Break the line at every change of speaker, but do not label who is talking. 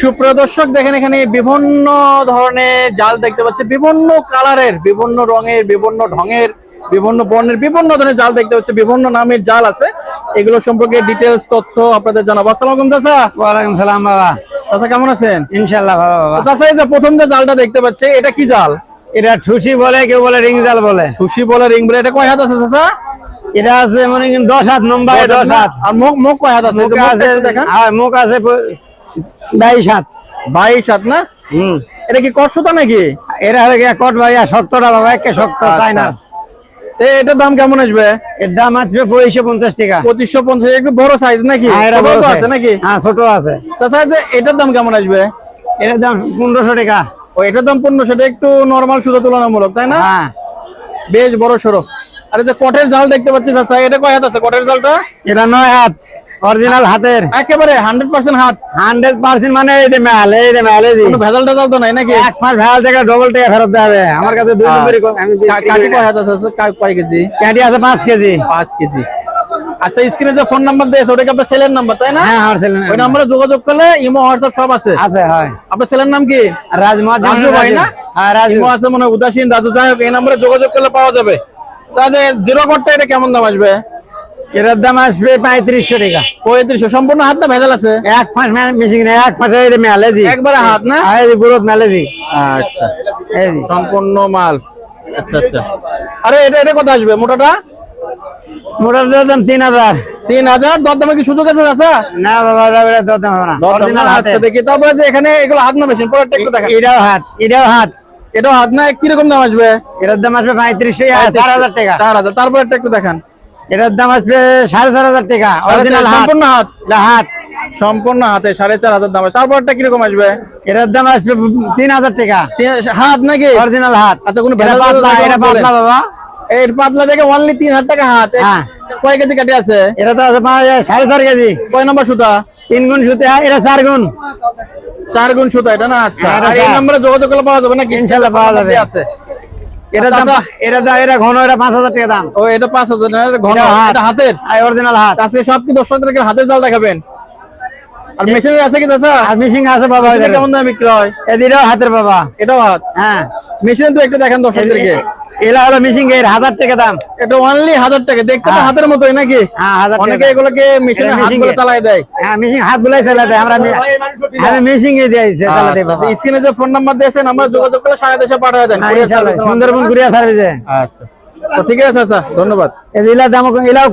সুপ্রিয় দর্শক দেখেন এখানে বিভিন্ন ধরনের জাল দেখতে পাচ্ছি। বিভিন্ন কালারের বিভিন্ন রঙের বিভিন্ন ঢঙের বিভিন্ন বর্ণের বিভিন্ন ধরনের জাল দেখতে পাচ্ছি। বিভিন্ন নামের জাল আছে। এগুলো সম্পর্কে ডিটেলস তথ্য আপনাদের জানাব। আসসালামু আলাইকুম চাচা।
ওয়ালাইকুম সালাম বাবা।
চাচা কেমন আছেন?
ইনশাল্লাহ ভালো বাবা।
চাচা এই যে প্রথম যে জালটা দেখতে পাচ্ছি এটা কি জাল?
এটা ঠুসি বলে কেউ বলে রিং জাল বলে।
খুশি বলে রিং বলে। এটা কয় হাত আছে চাচা?
এটা আছে মনে করেন দশ হাত নম্বর দশ হাত
আর মুখ মুখ কয় হাত আছে?
মুখ আছে হ্যাঁ, মুখ আছে বাইশ হাত।
বাইশ হাত না?
হম।
এটা কি কষ্টতা নাকি?
এটা হলে কট ভাইয়া সত্তরটা বাবা একে শক্ত তাই না?
আচ্ছা। এটার দাম কেমন আসবে?
এর দাম আসবে পঁচিশশো পঞ্চাশ টাকা।
পঁচিশশো পঞ্চাশ একটু বড় সাইজ নাকি?
হ্যাঁ,
ছোট আছে নাকি?
হ্যাঁ ছোট আছে।
চাচা যে এটার দাম কেমন আসবে?
এটার দাম পনেরোশো টাকা।
ও এটার দাম পনেরোশো এটা একটু নর্মাল সুতো তুলনামূলক তাই না?
হ্যাঁ।
বেশ বড় সড়ো। আর যে কটের জাল দেখতে পাচ্ছি চাচা এটা কয় হাত আছে কটের জালটা?
এটা নয় হাত অরিজিনাল হাতের।
একেবারে হাত।
মানে এই যে মেল এই যে মেল এই
কোনো ভেজাল টেজাল তো নাই নাকি?
এক মাস থেকে ডবল টাকা ফেরত দেওয়া আমার কাছে দুই নম্বরই আমি
কা- কয় হাত আছে? কয় কেজি?
আছে কেজি।
আচ্ছা স্ক্রিনে যে ফোন নাম্বার দিয়েছে ওটা কি আপনার ছেলের নাম্বার তাই না?
হ্যাঁ আমার
ওই নাম্বারে যোগাযোগ করলে ইমো হোয়াটসঅ্যাপ সব আছে।
আছে হয়।
আপনার ছেলের নাম কি?
রাজমা
রাজু ভাই না?
হ্যাঁ রাজু।
ইমো আছে মনে হয় উদাসীন রাজু। যাই হোক এই নাম্বারে যোগাযোগ করলে পাওয়া যাবে। জিরো এটা কেমন দাম আসবে?
এটার দাম আসবে পঁয়ত্রিশশো টাকা।
পঁয়ত্রিশশো। সম্পূর্ণ ভেজাল আছে?
এক মাস মিশিং না এক মাসে মেলে দি।
একবারে হাত না?
মেলে দি।
আচ্ছা। সম্পূর্ণ মাল। আচ্ছা আচ্ছা। আরে এটা এটা কত আসবে? মোটাটা?
মোটার দাম তিন হাজার।
তিন হাজার? কি সুযোগ আছে চাচা?
না বাবা হবে।
আচ্ছা দেখি। তারপরে যে এখানে এগুলো হাত না মেশিন একটু দেখেন।
এটাও হাত এটাও হাত।
এটাও হাত না কীরকম দাম আসবে?
এটার দাম আসবে পঁয়ত্রিশশো চার হাজার টাকা।
চার হাজার তারপরে একটা একটু দেখান।
এটার দাম আসবে সাড়ে চার হাজার টাকা
সম্পূর্ণ হাত?
হাত।
সম্পূর্ণ হাতে সাড়ে চার হাজার দাম তারপরটা কীরকম আসবে?
এটার দাম আসবে তিন হাজার টাকা।
হাত নাকি?
অরিজিনাল হাত।
আচ্ছা, কোনো
এটা পাতলা এটা বাবা।
এই পাতলা দেখে অনলি তিন হাজার টাকা হাত।
হ্যাঁ।
কয় কেজি কাটে আছে?
এটা তো সাড়ে চার কেজি।
কয় নম্বর সুতা?
তিন গুণ সুতে এটা চার গুণ
চার গুণ সুতা এটা না? আচ্ছা।
হ্যাঁ,
আর এই নম্বরে যোগাযোগ করলে পাওয়া যাবে না
ইনশাল্লাহ পাওয়া যাবে।
আছে।
এটা দাম
আচ্ছা।
এটা দাম এটা ঘন এটা পাঁচ হাজার টাকা দাম।
ও এটা ঘন
এটা।
এটা
অরিজিনাল হাত।
আজকে সব কি দর্শকদেরকে হাতের জাল দেখাবেন? আর মেশিনের আছে কি চাচা?
আর মিশিং আছে বাবা
মেশিনে। কেমন দামে
এদিকেও হাতের বাবা।
এটাও হাত।
হ্যাঁ।
মেশিনে তো একটু দেখেন দর্শকদেরকে।
এলা হলো মিশিং এর হাজার টাকা দাম।
এটা অনলি হাজার টাকা। দেখতে তো
হ্যাঁ।
হাতের মতোই নাকি?
হ্যাঁ
অনেকে এগুলোকে মেশিনে হাত বলে দেয়।
হ্যাঁ মেশিন হাত গুলাই দেয়। আমরা মি- আমি মেশিন এ দিয়েছি চালাতে বাবা।
স্ক্রিনে যে ফোন নাম্বার দিয়েছেন আমরা যোগাযোগ করলে সারা দেশে পাঠিয়ে দেন।
হ্যাঁ সুন্দরবন কুরিয়া সার্ভিসে
আচ্ছা। তো ঠিক আছে স্যার। ধন্যবাদ।
দাম এলাও